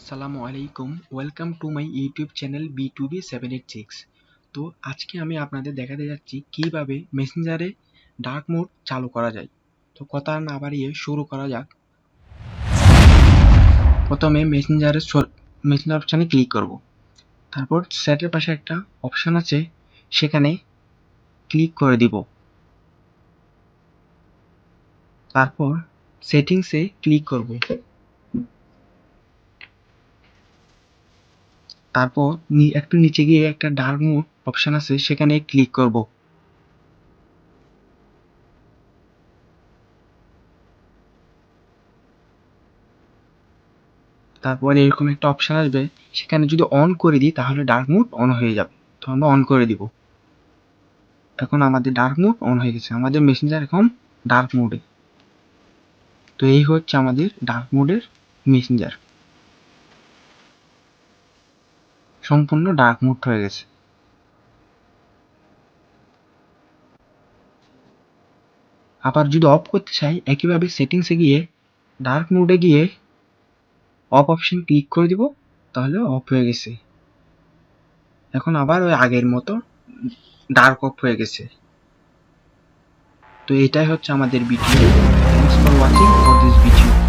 আসসালামু আলাইকুম। Welcome to my YouTube channel B two B seven eight six তো আজকে আমি আপনাদের দেখাতে যাচ্ছি কীভাবে মেসেঞ্জারে ডার্ক মোড চালু করা যায়। তো কথা না বাড়িয়ে শুরু করা যাক। প্রথমে মেসেঞ্জারের মেসেঞ্জার অপশানে ক্লিক করব। তারপর সেটের পাশে একটা অপশান আছে, সেখানে ক্লিক করে দিব। তারপর সেটিংসে ক্লিক করব। তারপর একটু নিচে গিয়ে একটা ডার্ক মোড অপশন আছে, সেখানে ক্লিক করব। তারপর এরকম একটা অপশান আসবে, সেখানে যদি অন করে দিই, তাহলে ডার্ক মোড অন হয়ে যাবে। তো আমরা অন করে দিব। এখন আমাদের ডার্ক মোড অন হয়ে গেছে। আমাদের মেসেঞ্জার এখন ডার্ক মোডে তো এই হচ্ছে আমাদের ডার্ক মোডের মেসেঞ্জার সম্পূর্ণ ডার্ক মোড হয়ে গেছে। আবার যদি অফ করতে চাই, একইভাবে সেটিংসে গিয়ে ডার্ক মোডে গিয়ে অফ অপশন ক্লিক করে দিব, তাহলে অফ হয়ে গেছে। এখন আবার ওই আগের মতো ডার্ক অফ হয়ে গেছে। তো এটাই হচ্ছে আমাদের video thanks for watching for this video